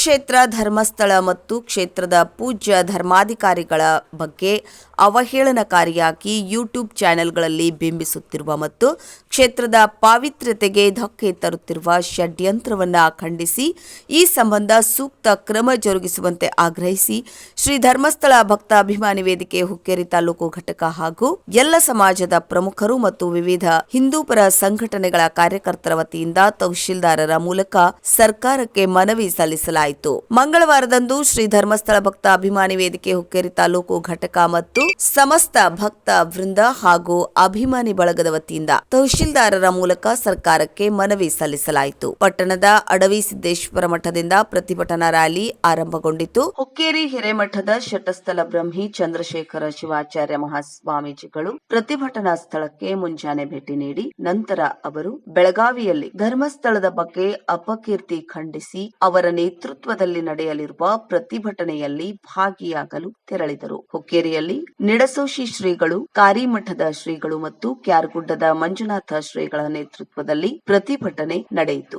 ಕ್ಷೇತ್ರ ಧರ್ಮಸ್ಥಳ ಮತ್ತು ಕ್ಷೇತ್ರದ ಪೂಜ್ಯ ಧರ್ಮಾಧಿಕಾರಿಗಳ ಬಗ್ಗೆ ಅವಹೇಳನಕಾರಿಯಾಗಿ ಯೂಟ್ಯೂಬ್ ಚಾನೆಲ್ಗಳಲ್ಲಿ ಬಿಂಬಿಸುತ್ತಿರುವ ಮತ್ತು ಕ್ಷೇತ್ರದ ಪಾವಿತ್ರ್ಯತೆಗೆ ಧಕ್ಕೆ ತರುತ್ತಿರುವ ಷಡ್ಯಂತ್ರವನ್ನ ಖಂಡಿಸಿ, ಈ ಸಂಬಂಧ ಸೂಕ್ತ ಕ್ರಮ ಜರುಗಿಸುವಂತೆ ಆಗ್ರಹಿಸಿ, ಶ್ರೀ ಧರ್ಮಸ್ಥಳ ಭಕ್ತ ಅಭಿಮಾನಿ ವೇದಿಕೆ ಹುಕ್ಕೇರಿ ತಾಲೂಕು ಘಟಕ ಹಾಗೂ ಎಲ್ಲ ಸಮಾಜದ ಪ್ರಮುಖರು ಮತ್ತು ವಿವಿಧ ಹಿಂದೂಪರ ಸಂಘಟನೆಗಳ ಕಾರ್ಯಕರ್ತರ ವತಿಯಿಂದ ತಹಶೀಲ್ದಾರರ ಮೂಲಕ ಸರ್ಕಾರಕ್ಕೆ ಮನವಿ ಸಲ್ಲಿಸಲಾಯಿತು. ಮಂಗಳವಾರದಂದು ಶ್ರೀ ಧರ್ಮಸ್ಥಳ ಭಕ್ತ ಅಭಿಮಾನಿ ವೇದಿಕೆ ಹುಕ್ಕೇರಿ ತಾಲೂಕು ಘಟಕ ಮತ್ತು ಸಮಸ್ತ ಭಕ್ತ, ವೃಂದ ಹಾಗೂ ಅಭಿಮಾನಿ ಬಳಗದ ವತಿಯಿಂದ ತಹಶೀಲ್ದಾರರ ಮೂಲಕ ಸರ್ಕಾರಕ್ಕೆ ಮನವಿ ಸಲ್ಲಿಸಲಾಯಿತು. ಪಟ್ಟಣದ ಅಡವಿ ಸಿದ್ದೇಶ್ವರ ಮಠದಿಂದ ಪ್ರತಿಭಟನಾ ರ್ಯಾಲಿ ಆರಂಭಗೊಂಡಿತು. ಹುಕ್ಕೇರಿ ಹಿರೇಮಠದ ಶಟಸ್ಥಲ ಬ್ರಹ್ಮಿ ಚಂದ್ರಶೇಖರ ಶಿವಾಚಾರ್ಯ ಮಹಾಸ್ವಾಮೀಜಿಗಳು ಪ್ರತಿಭಟನಾ ಸ್ಥಳಕ್ಕೆ ಮುಂಜಾನೆ ಭೇಟಿ ನೀಡಿ, ನಂತರ ಅವರು ಬೆಳಗಾವಿಯಲ್ಲಿ ಧರ್ಮಸ್ಥಳದ ಬಗ್ಗೆ ಅಪಕೀರ್ತಿ ಖಂಡಿಸಿ, ಅವರ ನೇತೃತ್ವದಲ್ಲಿ ನಡೆಯಲಿರುವ ಪ್ರತಿಭಟನೆಯಲ್ಲಿ ಭಾಗಿಯಾಗಲು ತೆರಳಿದರು. ಹುಕ್ಕೇರಿಯಲ್ಲಿ ನಿಡಸೋಶಿ ಶ್ರೀಗಳು ಕಾರಿಮಠದ ಶ್ರೀಗಳು ಮತ್ತು ಕ್ಯಾರ್ಗುಡ್ಡದ ಮಂಜುನಾಥ ಶ್ರೀಗಳ ನೇತೃತ್ವದಲ್ಲಿ ಪ್ರತಿಭಟನೆ ನಡೆಯಿತು.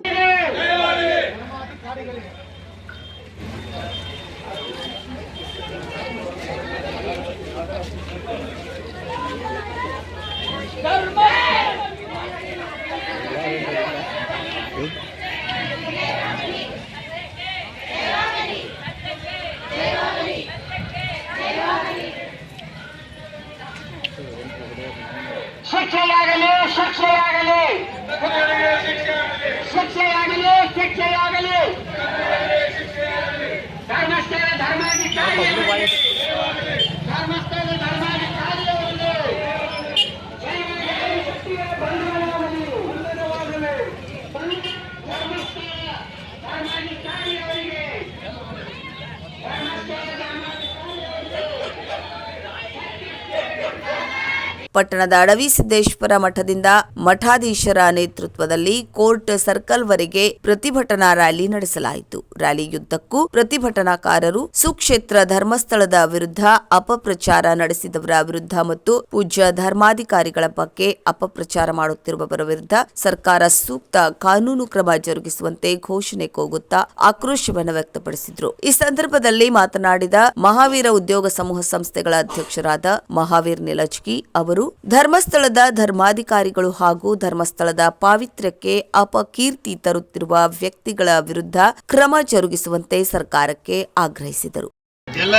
ಪಟ್ಟಣದ ಅಡವಿ ಸಿದ್ದೇಶ್ವರ ಮಠದಿಂದ ಮಠಾಧೀಶರ ನೇತೃತ್ವದಲ್ಲಿ ಕೋರ್ಟ್ ಸರ್ಕಲ್ವರೆಗೆ ಪ್ರತಿಭಟನಾ ರ್ಯಾಲಿ ನಡೆಸಲಾಯಿತು. ರ್ಯಾಲಿಯುದ್ದಕ್ಕೂ ಪ್ರತಿಭಟನಾಕಾರರು ಸುಕ್ಷೇತ್ರ ಧರ್ಮಸ್ಥಳದ ವಿರುದ್ಧ ಅಪಪ್ರಚಾರ ನಡೆಸಿದವರ ವಿರುದ್ಧ ಮತ್ತು ಪೂಜ್ಯ ಧರ್ಮಾಧಿಕಾರಿಗಳ ಬಗ್ಗೆ ಅಪಪ್ರಚಾರ ಮಾಡುತ್ತಿರುವವರ ವಿರುದ್ಧ ಸರ್ಕಾರ ಸೂಕ್ತ ಕಾನೂನು ಕ್ರಮ ಜರುಗಿಸುವಂತೆ ಘೋಷಣೆ ಕೂಗುತ್ತಾ ಆಕ್ರೋಶವನ್ನು ವ್ಯಕ್ತಪಡಿಸಿದ್ರು. ಈ ಸಂದರ್ಭದಲ್ಲಿ ಮಾತನಾಡಿದ ಮಹಾವೀರ ಉದ್ಯೋಗ ಸಮೂಹ ಸಂಸ್ಥೆಗಳ ಅಧ್ಯಕ್ಷರಾದ ಮಹಾವೀರ್ ನಿಲಜ್ಗಿ ಅವರು ಧರ್ಮಸ್ಥಳದ ಧರ್ಮಾಧಿಕಾರಿಗಳು ಹಾಗೂ ಧರ್ಮಸ್ಥಳದ ಪಾವಿತ್ರ್ಯಕ್ಕೆ ಅಪಕೀರ್ತಿ ತರುತ್ತಿರುವ ವ್ಯಕ್ತಿಗಳ ವಿರುದ್ಧ ಕ್ರಮ ಜರುಗಿಸುವಂತೆ ಸರ್ಕಾರಕ್ಕೆ ಆಗ್ರಹಿಸಿದರು. ಎಲ್ಲ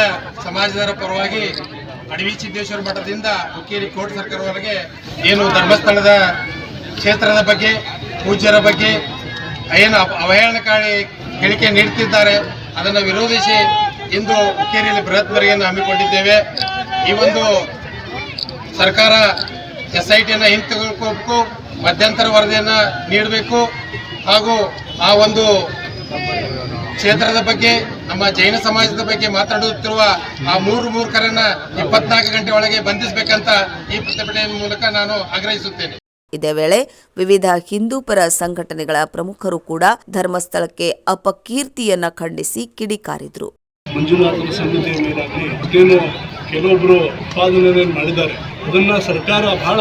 ಸಮಾಜದವರ ಪರವಾಗಿ ಅಡವಿ ಸಿದ್ದೇಶ್ವರ ಮಠದಿಂದ ಹುಕ್ಕೇರಿ ಕೋರ್ಟ್ ಸರ್ಕಾರವರೆಗೆ ಏನು ಧರ್ಮಸ್ಥಳದ ಕ್ಷೇತ್ರದ ಬಗ್ಗೆ, ಪೂಜ್ಯರ ಬಗ್ಗೆ ಏನು ಅವಹೇಳನಕಾರಿ ಹೇಳಿಕೆ ನೀಡುತ್ತಿದ್ದಾರೆ ಅದನ್ನು ವಿರೋಧಿಸಿ ಇಂದು ಹುಕ್ಕೇರಿಯಲ್ಲಿ ಬೃಹತ್ ಮೆರಗನ್ನು ಹಮ್ಮಿಕೊಂಡಿದ್ದೇವೆ. ಈ ಒಂದು ಸರ್ಕಾರ ಎಸ್ ಐ ಟಿಯನ್ನು ಹಿಂತೆಗೆದುಕೋಬೇಕು ಮಧ್ಯಂತರ ವರದಿಯನ್ನು ನೀಡಬೇಕು ಹಾಗೂ ಆ ಒಂದು ಕ್ಷೇತ್ರದ ಬಗ್ಗೆ ನಮ್ಮ ಜೈನ ಸಮಾಜದ ಬಗ್ಗೆ ಮಾತಾಡುತ್ತಿರುವ ಆ ಮೂರು ಮೂರ್ಖರನ್ನ ಇಪ್ಪತ್ನಾಲ್ಕು ಗಂಟೆ ಒಳಗೆ ಬಂಧಿಸಬೇಕಂತ ಈ ಪ್ರತಿಭಟನೆ ಮೂಲಕ ನಾನು ಆಗ್ರಹಿಸುತ್ತೇನೆ. ಇದೇ ವೇಳೆ ವಿವಿಧ ಹಿಂದೂಪರ ಸಂಘಟನೆಗಳ ಪ್ರಮುಖರು ಕೂಡ ಧರ್ಮಸ್ಥಳಕ್ಕೆ ಅಪಕೀರ್ತಿಯನ್ನ ಖಂಡಿಸಿ ಕಿಡಿಕಾರಿದ್ರು ಮಂಜುನಾಥನ ಸನ್ನಿಧಿಯ ಮೇಲಾಗಲಿ ಕೆಲವೊಬ್ಬರು ಉತ್ಪಾದನೆ ಮಾಡಿದ್ದಾರೆ. ಅದನ್ನು ಸರ್ಕಾರ ಬಹಳ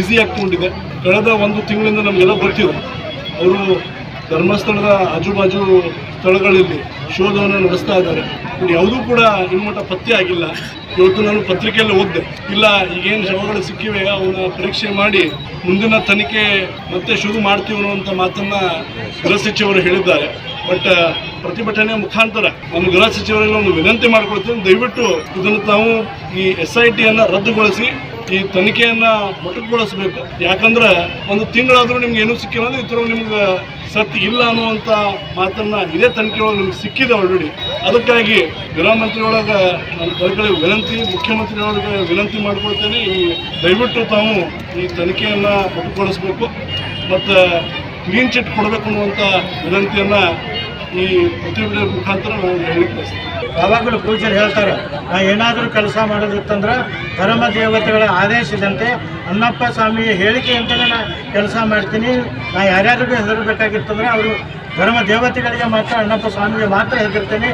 ಈಸಿ ತಗೊಂಡಿದೆ. ಕಳೆದ ಒಂದು ತಿಂಗಳಿಂದ ನಮಗೆಲ್ಲ ಗೊತ್ತಿದೆ ಅವರು ಧರ್ಮಸ್ಥಳದ ಆಜುಬಾಜು ಸ್ಥಳಗಳಲ್ಲಿ ಶೋಧವನ್ನು ನಡೆಸ್ತಾ ಇದ್ದಾರೆ. ಇದು ಯಾವುದೂ ಕೂಡ ಇನ್ಮಟ್ಟ ಪತ್ತೆ ಆಗಿಲ್ಲ. ಇವತ್ತು ನಾನು ಪತ್ರಿಕೆಯಲ್ಲಿ ಓದಿದೆ. ಇಲ್ಲ, ಈಗೇನು ಶವಗಳು ಸಿಕ್ಕಿವೆ, ಅವನ್ನ ಪರೀಕ್ಷೆ ಮಾಡಿ ಮುಂದಿನ ತನಿಖೆ ಮತ್ತೆ ಶುರು ಮಾಡ್ತೀವಿ ಅನ್ನುವಂಥ ಮಾತನ್ನು ಗೃಹ ಸಚಿವರು ಹೇಳಿದ್ದಾರೆ. ಬಟ್ ಪ್ರತಿಭಟನೆ ಮುಖಾಂತರ ನಾನು ಗೃಹ ಸಚಿವರಲ್ಲಿ ಒಂದು ವಿನಂತಿ ಮಾಡಿಕೊಳ್ತೀನಿ. ದಯವಿಟ್ಟು ಇದನ್ನು ತಾವು ಈ ಎಸ್ ಐ ಟಿಯನ್ನು ರದ್ದುಗೊಳಿಸಿ ಈ ತನಿಖೆಯನ್ನ ಮೊಟಕುಗೊಳಿಸಬೇಕು. ಯಾಕಂದ್ರೆ ಒಂದು ತಿಂಗಳಾದರೂ ನಿಮ್ಗೆ ಏನೂ ಸಿಕ್ಕಿಲ್ಲ ಅಂದ್ರೆ ಇತರ ನಿಮ್ಗೆ ಸತ್ಯ ಇಲ್ಲ ಅನ್ನುವಂಥ ಮಾತನ್ನ ಇದೇ ತನಿಖೆ ಒಳಗೆ ನಿಮ್ಗೆ ಸಿಕ್ಕಿದೆ ಆಲ್ರೆಡಿ ಅದಕ್ಕಾಗಿ ಗೃಹ ಮಂತ್ರಿಯೊಳಗೆ ನಾನು ವಿನಂತಿ, ಮುಖ್ಯಮಂತ್ರಿಯೊಳಗೆ ವಿನಂತಿ ಮಾಡ್ಕೊಳ್ತೇನೆ. ಈ ದಯವಿಟ್ಟು ತಾವು ಈ ತನಿಖೆಯನ್ನ ಮೊಟಕುಗೊಳಿಸಬೇಕು. ಮತ್ತು ಕ್ಲೀನ್ ಚಿಟ್ ಕೊಡಬೇಕು ಅನ್ನುವಂಥ ವಿನಂತಿಯನ್ನು ಈ ಪ್ರತಿಭಟನೆ ಮುಖಾಂತರ ನಾವು ಹೇಳಿಕ್ಕೆ ಯಾವಾಗಲೂ ಹೇಳ್ತಾರೆ, ನಾ ಏನಾದರೂ ಕೆಲಸ ಮಾಡೋದಿತ್ತಂದ್ರೆ ಧರ್ಮ ದೇವತೆಗಳ ಆದೇಶದಂತೆ ಅಣ್ಣಪ್ಪ ಸ್ವಾಮಿಯ ಹೇಳಿಕೆಯಂತೆಯೇ ನಾನು ಕೆಲಸ ಮಾಡ್ತೀನಿ. ನಾ ಯಾರ್ಯಾರಿಗೂ ಹೆದರಬೇಕಾಗಿತ್ತಂದ್ರೆ ಅವರು ಧರ್ಮ ದೇವತೆಗಳಿಗೆ ಮಾತ್ರ ಅಣ್ಣಪ್ಪ ಸ್ವಾಮಿಗೆ ಮಾತ್ರ ಹೆದರ್ತೇನೆ.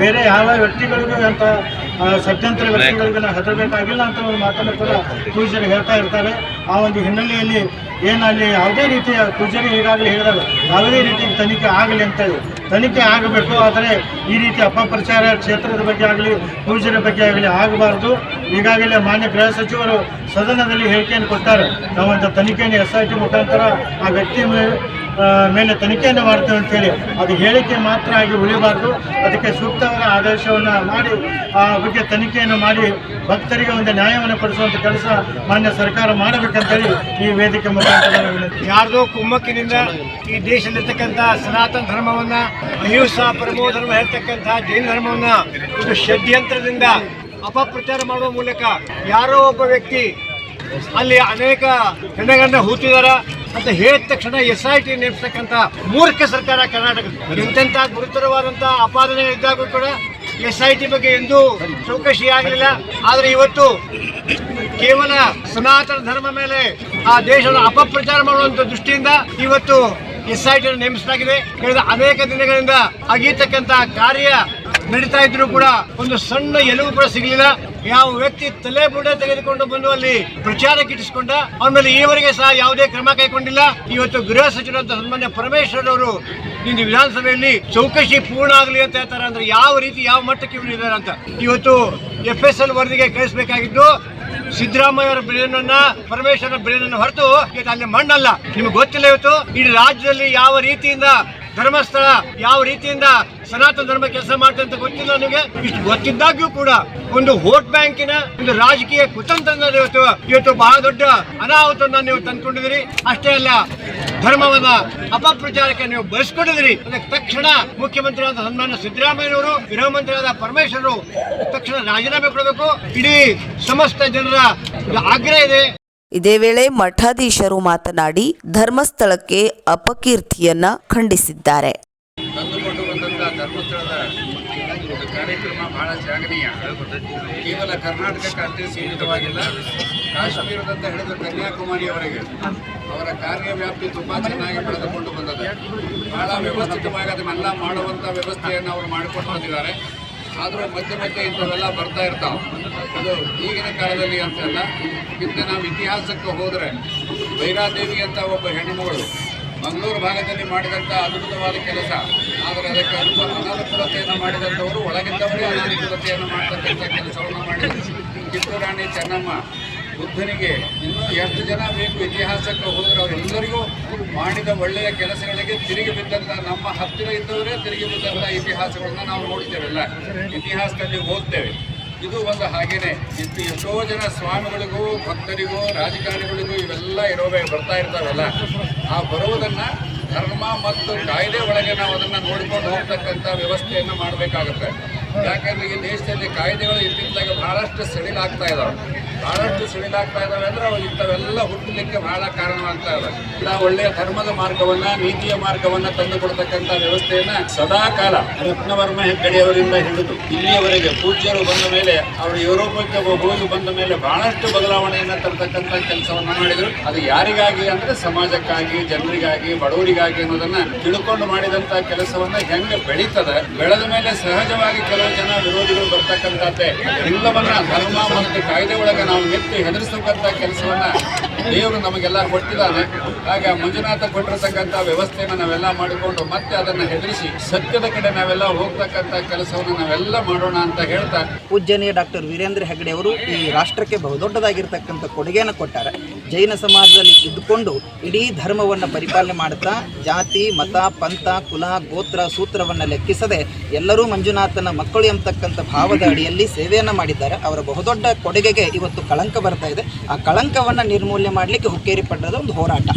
ಬೇರೆ ಯಾವ ವ್ಯಕ್ತಿಗಳಿಗೂ ಅಂತ ಸತ್ಯಂತರ ವ್ಯಕ್ತಿಗಳಿಗೂ ನಾವು ಹೆದರಬೇಕಾಗಿಲ್ಲ ಅಂತ ಒಂದು ಮಾತನ್ನು ಕೂಡ ಪೂಜರು ಹೇಳ್ತಾ ಇರ್ತಾರೆ. ಆ ಒಂದು ಹಿನ್ನೆಲೆಯಲ್ಲಿ ಏನಲ್ಲಿ ಯಾವುದೇ ರೀತಿಯ ಪೂಜರಿ ಈಗಾಗಲೇ ಹೇಳಿದಾಗ ಯಾವುದೇ ರೀತಿಯ ತನಿಖೆ ಆಗಲಿ ಅಂತೇಳಿ ತನಿಖೆ ಆಗಬೇಕು, ಆದರೆ ಈ ರೀತಿ ಅಪಪ್ರಚಾರ ಕ್ಷೇತ್ರದ ಬಗ್ಗೆ ಆಗಲಿ ಪೂಜರ ಬಗ್ಗೆ ಆಗಲಿ ಆಗಬಾರ್ದು. ಈಗಾಗಲೇ ಮಾನ್ಯ ಗೃಹ ಸಚಿವರು ಸದನದಲ್ಲಿ ಹೇಳಿಕೆಯನ್ನು ಕೊಟ್ಟಾರೆ ನಾವೊಂದು ತನಿಖೆಯನ್ನು ಎಸ್ ಐ ಟಿ ಮುಖಾಂತರ ಆ ವ್ಯಕ್ತಿ ಮೇಲೆ ತನಿಖೆಯನ್ನು ಮಾಡ್ತೇವೆ ಅಂತೇಳಿ ಅದು ಹೇಳಿಕೆ ಮಾತ್ರ ಆಗಿ ಉಳಿಬಾರ್ದು. ಅದಕ್ಕೆ ಸೂಕ್ತವಾದ ಆದೇಶವನ್ನು ಮಾಡಿ, ಆ ಬಗ್ಗೆ ತನಿಖೆಯನ್ನು ಮಾಡಿ ಭಕ್ತರಿಗೆ ಒಂದು ನ್ಯಾಯವನ್ನು ಪಡಿಸುವಂಥ ಕೆಲಸ ಮಾನ್ಯ ಸರ್ಕಾರ ಮಾಡಬೇಕಂತೇಳಿ ಈ ವೇದಿಕೆ ಮುಖಾಂತರ ಯಾರ್ದೋ ಕುಮ್ಮಕ್ಕಿನಿಂದ ಈ ದೇಶದಲ್ಲಿರ್ತಕ್ಕಂಥ ಸನಾತನ ಧರ್ಮವನ್ನ, ಅಹಿಂಸ ಪರಮೋ ಧರ್ಮ ಹೇಳ್ತಕ್ಕಂಥ ಜೈನ ಧರ್ಮವನ್ನ ಒಂದು ಷಡ್ಯಂತ್ರದಿಂದ ಅಪಪ್ರಚಾರ ಮಾಡುವ ಮೂಲಕ ಯಾರೋ ಒಬ್ಬ ವ್ಯಕ್ತಿ ಅಲ್ಲಿ ಅನೇಕ ಹೆಣ್ಣೆಗಳನ್ನ ಹೂತಿದಾರ ಅಂತ ಹೇಳಿದ ತಕ್ಷಣ ಎಸ್ ಐ ಟಿ ನೇಮಿಸ್ತಕ್ಕಂಥ ಮೂರ್ಖ ಸರ್ಕಾರ ಕರ್ನಾಟಕದ ಎಂತೆಂಥ ಗುರುತರವಾದಂಥ ಅಪಾದನೆ ಇದ್ದಾಗೂ ಕೂಡ ಎಸ್ ಐ ಟಿ ಬಗ್ಗೆ ಎಂದೂ ಚೌಕಶಿ ಆಗಲಿಲ್ಲ. ಆದರೆ ಇವತ್ತು ಕೇವಲ ಸನಾತನ ಧರ್ಮ ಮೇಲೆ ಆ ದೇಶವನ್ನು ಅಪಪ್ರಚಾರ ಮಾಡುವಂತ ದೃಷ್ಟಿಯಿಂದ ಇವತ್ತು ಎಸ್ ಐ ಟಿ ನೇಮಿಸಲಾಗಿದೆ. ಕಳೆದ ಅನೇಕ ದಿನಗಳಿಂದ ಆಗಿರ್ತಕ್ಕಂಥ ಕಾರ್ಯ ನಡೀತಾ ಇದ್ರು ಕೂಡ ಒಂದು ಸಣ್ಣ ಎಲುವು ಕೂಡ ಸಿಗಲಿಲ್ಲ. ಯಾವ ವ್ಯಕ್ತಿ ತಲೆ ಬುಡ ತೆಗೆದುಕೊಂಡು ಬಂದು ಅಲ್ಲಿ ಪ್ರಚಾರ ಇಟ್ಟಿಸಿಕೊಂಡ ಅವನ ಮೇಲೆ ಈವರೆಗೆ ಸಹ ಯಾವುದೇ ಕ್ರಮ ಕೈಗೊಂಡಿಲ್ಲ. ಇವತ್ತು ಗೃಹ ಸಚಿವರಂತ ಸನ್ಮಾನ್ಯ ಪರಮೇಶ್ವರ್ ಅವರು ಇಂದು ವಿಧಾನಸಭೆಯಲ್ಲಿ ಚೌಕಶಿ ಪೂರ್ಣ ಆಗಲಿ ಅಂತ ಹೇಳ್ತಾರೆ. ಅಂದ್ರೆ ಯಾವ ರೀತಿ, ಯಾವ ಮಟ್ಟಕ್ಕೆ ಇವರು ಇದ್ದಾರೆ ಅಂತ. ಇವತ್ತು ಎಫ್ ಎಸ್ ಎಲ್ ವರದಿಗೆ ಕಳಿಸಬೇಕಾಗಿದ್ದು ಸಿದ್ದರಾಮಯ್ಯ ಅವರ ಬೆಳೆಯನ್ನ ಪರಮೇಶ್ವರ ಬೆಳೆಯನ್ನ ಹೊರತು ಅಲ್ಲಿ ಮಣ್ಣಲ್ಲ. ನಿಮ್ಗೆ ಗೊತ್ತಿಲ್ಲ ಇವತ್ತು, ಇಡೀ ರಾಜ್ಯದಲ್ಲಿ ಯಾವ ರೀತಿಯಿಂದ ಧರ್ಮಸ್ಥಳ ಯಾವ ರೀತಿಯಿಂದ ಸನಾತನ ಧರ್ಮ ಕೆಲಸ ಮಾಡ್ತಂತ ಅಂತ ಗೊತ್ತಿಲ್ಲ ನನಗೆ ಇಷ್ಟು ಗೊತ್ತಿದ್ದಾಗ್ಯೂ ಕೂಡ ಒಂದು ವೋಟ್ ಬ್ಯಾಂಕಿನ ಒಂದು ರಾಜಕೀಯ ಕುತಂತ್ರ ಇವತ್ತು ಇವತ್ತು ಬಹಳ ದೊಡ್ಡ ಅನಾಹುತವನ್ನು ನೀವು ತಂದ್ಕೊಂಡಿದ್ರಿ ಅಷ್ಟೇ ಅಲ್ಲ, ಧರ್ಮವನ್ನ ಅಪಪ್ರಚಾರಕ್ಕೆ ನೀವು ಬಳಸ್ಕೊಂಡಿದ್ರಿ ಅದಕ್ಕೆ ತಕ್ಷಣ ಮುಖ್ಯಮಂತ್ರಿಯಾದ ಆದ ಸನ್ಮಾನ್ಯ ಸಿದ್ದರಾಮಯ್ಯನವರು, ಗೃಹ ಮಂತ್ರಿಯಾದ ಪರಮೇಶ್ವರರು ತಕ್ಷಣ ರಾಜೀನಾಮೆ ಕೊಡಬೇಕು. ಇಡೀ ಸಮಸ್ತ ಜನರ ಆಗ್ರಹ ಇದೆ. ಇದೇ ವೇಳೆ ಮಠಾಧೀಶರು ಮಾತನಾಡಿ ಧರ್ಮಸ್ಥಳಕ್ಕೆ ಅಪಕೀರ್ತಿಯನ್ನ ಖಂಡಿಸಿದ್ದಾರೆ. ಕಾರ್ಯಕ್ರಮ ಬಹಳ ಶ್ಲಾಘನೀಯ. ಕೇವಲ ಕರ್ನಾಟಕಕ್ಕೆ ಅಷ್ಟೇ ಸೀಮಿತವಾಗಿಲ್ಲ. ಕಾಶ್ಮೀರದಂತ ಹಿಡಿದು ಕನ್ಯಾಕುಮಾರಿಯವರೆಗೆ ಅವರ ಕಾರ್ಯವ್ಯಾಪ್ತಿ ತುಂಬಾ ಚೆನ್ನಾಗಿ ಬೆಳೆದುಕೊಂಡು ಬಂದದೆ ಬಹಳ ವ್ಯವಸ್ಥಿತವಾಗಿ ಅದನ್ನೆಲ್ಲ ಮಾಡುವಂತ ವ್ಯವಸ್ಥೆಯನ್ನು ಅವರು ಮಾಡಿಕೊಂಡು ಬಂದಿದ್ದಾರೆ. ಆದರೂ ಮಧ್ಯೆ ಮಧ್ಯೆ ಇಂಥವೆಲ್ಲ ಬರ್ತಾ ಇರ್ತಾವೆ. ಅದು ಈಗಿನ ಕಾಲದಲ್ಲಿ ಅಂತಲ್ಲ ಹಿಂದೆ ನಾವು ಇತಿಹಾಸಕ್ಕೆ ಹೋದರೆ ಭೈರಾದೇವಿ ಅಂತ ಒಬ್ಬ ಹೆಣ್ಣುಮಗಳು ಮಂಗಳೂರು ಭಾಗದಲ್ಲಿ ಮಾಡಿದಂಥ ಅದ್ಭುತವಾದ ಕೆಲಸ. ಆದರೆ ಅದಕ್ಕೆ ಅನುಭವ ಅನಾನುಕೂಲತೆಯನ್ನು ಮಾಡಿದಂಥವರು ಒಳಗಿದ್ದವರೇ ಅನಾನುಕೂಲತೆಯನ್ನು ಮಾಡ್ತಕ್ಕಂಥ ಕೆಲಸವನ್ನು ಮಾಡಿದರು. ಕಿತ್ತೂರಾಣಿ ಚೆನ್ನಮ್ಮ ಬುದ್ಧನಿಗೆ ಇನ್ನೂ ಎಷ್ಟು ಜನ ಬೇಕು ಇತಿಹಾಸಕ್ಕೆ ಹೋದರೆ ಅವರೆಲ್ಲರಿಗೂ ಮಾಡಿದ ಒಳ್ಳೆಯ ಕೆಲಸಗಳಿಗೆ ತಿರುಗಿ ಬಿದ್ದಂಥ ನಮ್ಮ ಹತ್ತಿರ ಇದ್ದವರೇ ತಿರುಗಿ ಬಿದ್ದಂಥ ಇತಿಹಾಸಗಳನ್ನ ನಾವು ನೋಡ್ತೇವೆಲ್ಲ ಇತಿಹಾಸದಲ್ಲಿ ಓದ್ತೇವೆ. ಇದು ಒಂದು ಹಾಗೇನೆ. ಇಷ್ಟು ಎಷ್ಟೋ ಜನ ಸ್ವಾಮಿಗಳಿಗೂ, ಭಕ್ತರಿಗೂ, ರಾಜಕಾರಣಿಗಳಿಗೂ ಇವೆಲ್ಲ ಇರೋವೆ ಬರ್ತಾ ಇರ್ತಾವಲ್ಲ ಆ ಬರುವುದನ್ನ ಧರ್ಮ ಮತ್ತು ಕಾಯ್ದೆ ಒಳಗೆ ನಾವು ಅದನ್ನು ನೋಡಿಕೊಂಡು ಹೋಗ್ತಕ್ಕಂಥ ವ್ಯವಸ್ಥೆಯನ್ನು ಮಾಡಬೇಕಾಗುತ್ತೆ. ಯಾಕಂದರೆ ಈ ದೇಶದಲ್ಲಿ ಕಾಯ್ದೆಗಳು ಇತ್ತಿದ್ದಾಗ ಬಹಳಷ್ಟು ಸಡಿಲಾಗ್ತಾ ಇದಾವೆ. ಬಹಳಷ್ಟು ಸಿಡಿದಾಗ್ತಾ ಇದ್ದಾವೆ ಅಂದ್ರೆ ಅವು ಇಂಥವೆಲ್ಲ ಹುಟ್ಟಲಿಕ್ಕೆ ಬಹಳ ಕಾರಣವಾಗ್ತಾ ಇದೆ. ನಾವು ಒಳ್ಳೆಯ ಧರ್ಮದ ಮಾರ್ಗವನ್ನ, ನೀತಿಯ ಮಾರ್ಗವನ್ನ ತಂದು ಕೊಡ್ತಕ್ಕಂಥ ವ್ಯವಸ್ಥೆಯನ್ನ ಸದಾ ಕಾಲ ರತ್ನವರ್ಮ ಹೆಗ್ಗಡೆಯವರಿಂದ ಹಿಡಿದು ಇಲ್ಲಿಯವರೆಗೆ ಪೂಜ್ಯರು ಬಂದ ಮೇಲೆ, ಅವರು ಯುರೋಪಕ್ಕೆ ಹೋಗಿ ಬಂದ ಮೇಲೆ ಬಹಳಷ್ಟು ಬದಲಾವಣೆಯನ್ನ ತರ್ತಕ್ಕಂಥ ಕೆಲಸವನ್ನ ಮಾಡಿದರು. ಅದು ಯಾರಿಗಾಗಿ ಅಂದ್ರೆ ಸಮಾಜಕ್ಕಾಗಿ, ಜನರಿಗಾಗಿ, ಬಡವರಿಗಾಗಿ ಅನ್ನೋದನ್ನ ತಿಳ್ಕೊಂಡು ಮಾಡಿದಂತ ಕೆಲಸವನ್ನ ಹೆಂಗೆ ಬೆಳೀತದೆ, ಬೆಳೆದ ಮೇಲೆ ಸಹಜವಾಗಿ ಕೆಲವು ಜನ ವಿರೋಧಿಗಳು ಬರ್ತಕ್ಕಂಥದ್ದೇ. ಎಲ್ಲವನ್ನ ಧರ್ಮ ಮತ್ತು ಕಾಯ್ದೆ ಒಳಗೆ ಎತ್ತಿ ಹೆದರಿಸತಕ್ಕಂಥ ಕೆಲಸವನ್ನ ದೇವರು ನಮಗೆಲ್ಲ ಕೊಟ್ಟಿದ್ದಾನೆ ಹಾಗೆ ಮಂಜುನಾಥ ಕೊಟ್ಟಿರತಕ್ಕಂಥ ವ್ಯವಸ್ಥೆಯನ್ನು ನಾವೆಲ್ಲ ಮಾಡಿಕೊಂಡು ಮತ್ತೆ ಅದನ್ನು ಹೆದರಿಸಿ ಸತ್ಯದ ಕಡೆ ನಾವೆಲ್ಲ ಹೋಗ್ತಕ್ಕಂಥ ಕೆಲಸವನ್ನು ನಾವೆಲ್ಲ ಮಾಡೋಣ ಅಂತ ಹೇಳ್ತಾ ಪೂಜ್ಯನೀಯ ಡಾಕ್ಟರ್ ವೀರೇಂದ್ರ ಹೆಗ್ಡೆ ಅವರು ಈ ರಾಷ್ಟ್ರಕ್ಕೆ ಬಹುದೊಡ್ಡದಾಗಿರ್ತಕ್ಕಂಥ ಕೊಡುಗೆಯನ್ನು ಕೊಟ್ಟಾರೆ. ಜೈನ ಸಮಾಜದಲ್ಲಿ ಇದ್ದುಕೊಂಡು ಇಡೀ ಧರ್ಮವನ್ನು ಪರಿಪಾಲನೆ ಮಾಡ್ತಾ ಜಾತಿ, ಮತ, ಪಂಥ, ಕುಲ, ಗೋತ್ರ, ಸೂತ್ರವನ್ನು ಲೆಕ್ಕಿಸದೆ ಎಲ್ಲರೂ ಮಂಜುನಾಥನ ಮಕ್ಕಳು ಎಂಬತಕ್ಕಂಥ ಭಾವದ ಅಡಿಯಲ್ಲಿ ಸೇವೆಯನ್ನು ಮಾಡಿದ್ದಾರೆ. ಅವರ ಬಹುದೊಡ್ಡ ಕೊಡುಗೆಗೆ ಇವತ್ತು ಕಳಂಕ ಬರ್ತಾ ಇದೆ. ಆ ಕಳಂಕವನ್ನು ನಿರ್ಮೂಲನೆ ಮಾಡಲಿಕ್ಕೆ ಹುಕ್ಕೇರಿ ಪಟ್ಟಣದ ಒಂದು ಹೋರಾಟ.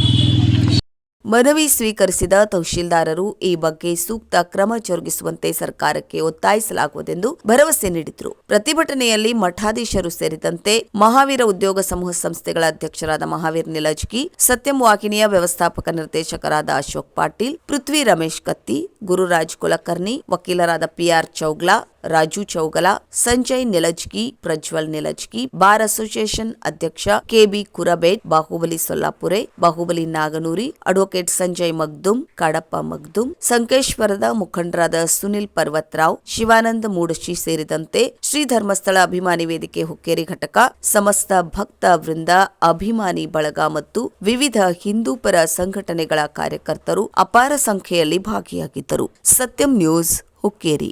ಮನವಿ ಸ್ವೀಕರಿಸಿದ ತಹಶೀಲ್ದಾರರು ಈ ಬಗ್ಗೆ ಸೂಕ್ತ ಕ್ರಮ ಜರುಗಿಸುವಂತೆ ಸರ್ಕಾರಕ್ಕೆ ಒತ್ತಾಯಿಸಲಾಗುವುದೆಂದು ಭರವಸೆ ನೀಡಿದರು. ಪ್ರತಿಭಟನೆಯಲ್ಲಿ ಮಠಾಧೀಶರು ಸೇರಿದಂತೆ ಮಹಾವೀರ ಉದ್ಯೋಗ ಸಮೂಹ ಸಂಸ್ಥೆಗಳ ಅಧ್ಯಕ್ಷರಾದ ಮಹಾವೀರ್ ನಿಲಜ್ಗಿ ಸತ್ಯಂ ವಾಹಿನಿಯ ವ್ಯವಸ್ಥಾಪಕ ನಿರ್ದೇಶಕರಾದ ಅಶೋಕ್ ಪಾಟೀಲ್, ಪೃಥ್ವಿ ರಮೇಶ್ ಕತ್ತಿ, ಗುರುರಾಜ್ ಕುಲಕರ್ಣಿ, ವಕೀಲರಾದ PR Chougla Raju Chougala, Sanjay Nilajgi Prajwal Nilajgi bar association ಅಧ್ಯಕ್ಷ ಕೆಬಿ ಕುರಬೇಟ್ ಬಾಹುಬಲಿ ಸೊಲ್ಲಾಪುರೆ, ಬಾಹುಬಲಿ ನಾಗನೂರಿ, ಅಡ್ವೊಕೇಟ್ ಸಂಜಯ್ ಮಗ್ದುಮ್, ಕಾಡಪ್ಪ ಮಗ್ದುಮ್, ಸಂಕೇಶ್ವರದ ಮುಖಂಡರಾದ ಸುನಿಲ್ ಪರ್ವತ್ರಾವ್, ಶಿವಾನಂದ ಮೂಡಶಿ ಸೇರಿದಂತೆ ಶ್ರೀ ಧರ್ಮಸ್ಥಳ ಅಭಿಮಾನಿ ವೇದಿಕೆ ಹುಕ್ಕೇರಿ ಘಟಕ, ಸಮಸ್ತ ಭಕ್ತ ವೃಂದ, ಅಭಿಮಾನಿ ಬಳಗ ಮತ್ತು ವಿವಿಧ ಹಿಂದೂಪರ ಸಂಘಟನೆಗಳ ಕಾರ್ಯಕರ್ತರು ಅಪಾರ ಸಂಖ್ಯೆಯಲ್ಲಿ ಭಾಗಿಯಾಗಿದ್ದರು. ಸತ್ಯಂ ನ್ಯೂಸ್ ಹುಕ್ಕೇರಿ.